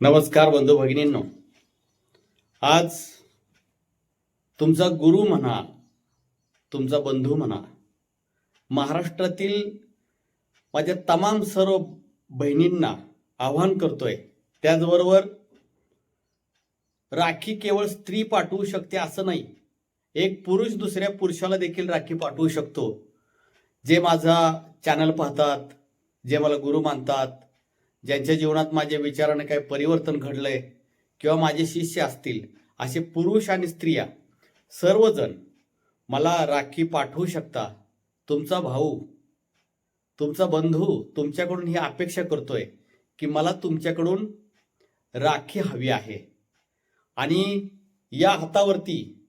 नमस्कार बंधू भगिनींनो. आज तुमचा गुरु म्हणा तुमचा बंधू म्हणा महाराष्ट्रातील माझ्या तमाम सर्व बहिणींना आव्हान करतोय. त्याचबरोबर राखी केवळ स्त्री पाठवू शकते असं नाही एक पुरुष दुसऱ्या पुरुषाला देखील राखी पाठवू शकतो. जे माझा चॅनल पाहतात जे मला गुरु मानतात ज्यांच्या जीवनात माझ्या विचाराने काही परिवर्तन घडलंय किंवा माझे शिष्य असतील असे पुरुष आणि स्त्रिया सर्वजण मला राखी पाठवू शकता. तुमचा भाऊ तुमचा बंधू तुमच्याकडून ही अपेक्षा करतोय की मला तुमच्याकडून राखी हवी आहे. आणि या हातावरती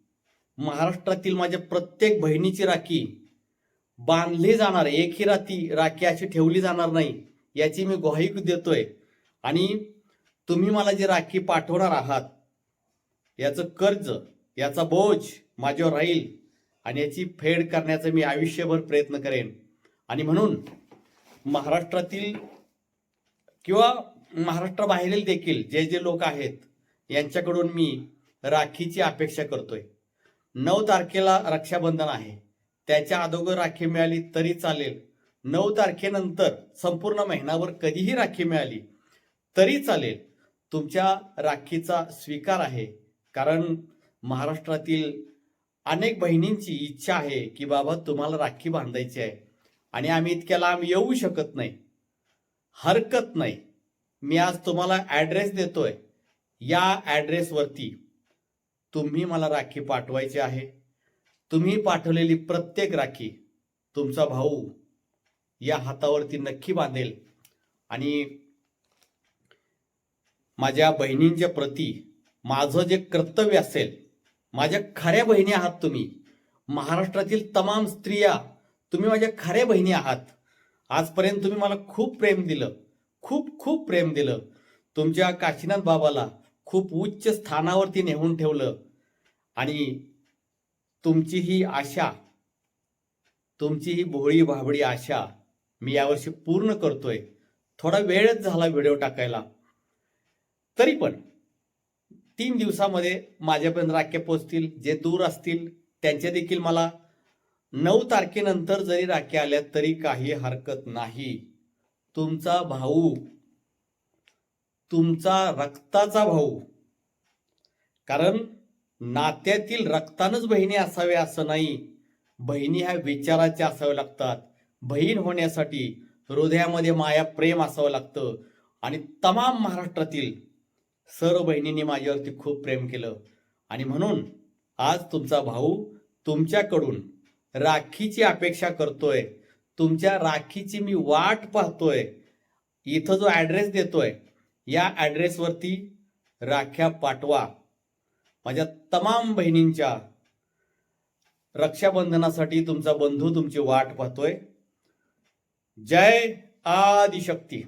महाराष्ट्रातील माझ्या प्रत्येक बहिणीची राखी बांधली जाणार एकही राती राखी अशी ठेवली जाणार नाही. याची मी ग्वाही देतोय. आणि तुम्ही मला जी राखी पाठवणार आहात याचं कर्ज याचा बोज माझ्यावर राहील आणि याची फेड करण्याचा मी आयुष्यभर प्रयत्न करेन. आणि म्हणून महाराष्ट्रातील किंवा महाराष्ट्राबाहेरील देखील जे जे लोक आहेत यांच्याकडून मी राखीची अपेक्षा करतोय. नऊ तारखेला रक्षाबंधन आहे. त्याच्या अगोदर राखी मिळाली तरी चालेल. नऊ तारखेनंतर संपूर्ण महिनाभर कधीही राखी मिळाली तरी चालेल. तुमच्या राखीचा स्वीकार आहे. कारण महाराष्ट्रातील अनेक बहिणींची इच्छा आहे की बाबा तुम्हाला राखी बांधायची आहे. आणि आम्ही इतक्या लांब येऊ शकत नाही. हरकत नाही. मी आज तुम्हाला ॲड्रेस देतोय. या ॲड्रेसवरती तुम्ही मला राखी पाठवायची आहे. तुम्ही पाठवलेली प्रत्येक राखी तुमचा भाऊ या हातावरती नक्की बांधेल. आणि माझ्या बहिणींच्या प्रती माझं जे कर्तव्य असेल माझ्या खऱ्या बहिणी आहात तुम्ही. महाराष्ट्रातील तमाम स्त्रिया तुम्ही माझ्या खऱ्या बहिणी आहात. आजपर्यंत तुम्ही मला खूप प्रेम दिलं खूप खूप प्रेम दिलं. तुमच्या काशीनाथ बाबाला खूप उच्च स्थानावरती नेहून ठेवलं. आणि तुमची ही आशा तुमची ही भोळी भाबडी आशा मी यावर्षी पूर्ण करतोय. थोडा वेळच झाला व्हिडिओ टाकायला. तरी पण तीन दिवसामध्ये माझ्यापर्यंत राख्या पोचतील जे दूर असतील त्यांचे देखील मला नऊ तारखेनंतर जरी राख्या आल्या तरी काही हरकत नाही. तुमचा भाऊ तुमचा रक्ताचा भाऊ. कारण नात्यातील रक्तानच बहिणी असावे असं नाही. बहिणी ह्या विचाराच्या असाव्या लागतात. बहीण होण्यासाठी हृदयामध्ये माया प्रेम असावं लागतं. आणि तमाम महाराष्ट्रातील सर्व बहिणींनी माझ्यावरती खूप प्रेम केलं. आणि म्हणून आज तुमचा भाऊ तुमच्याकडून राखीची अपेक्षा करतोय. तुमच्या राखीची मी वाट पाहतोय. इथं जो ॲड्रेस देतोय या ॲड्रेसवरती राख्या पाठवा. माझ्या तमाम बहिणींच्या रक्षाबंधनासाठी तुमचा बंधू तुमची वाट पाहतोय. જય આદિશક્તિ.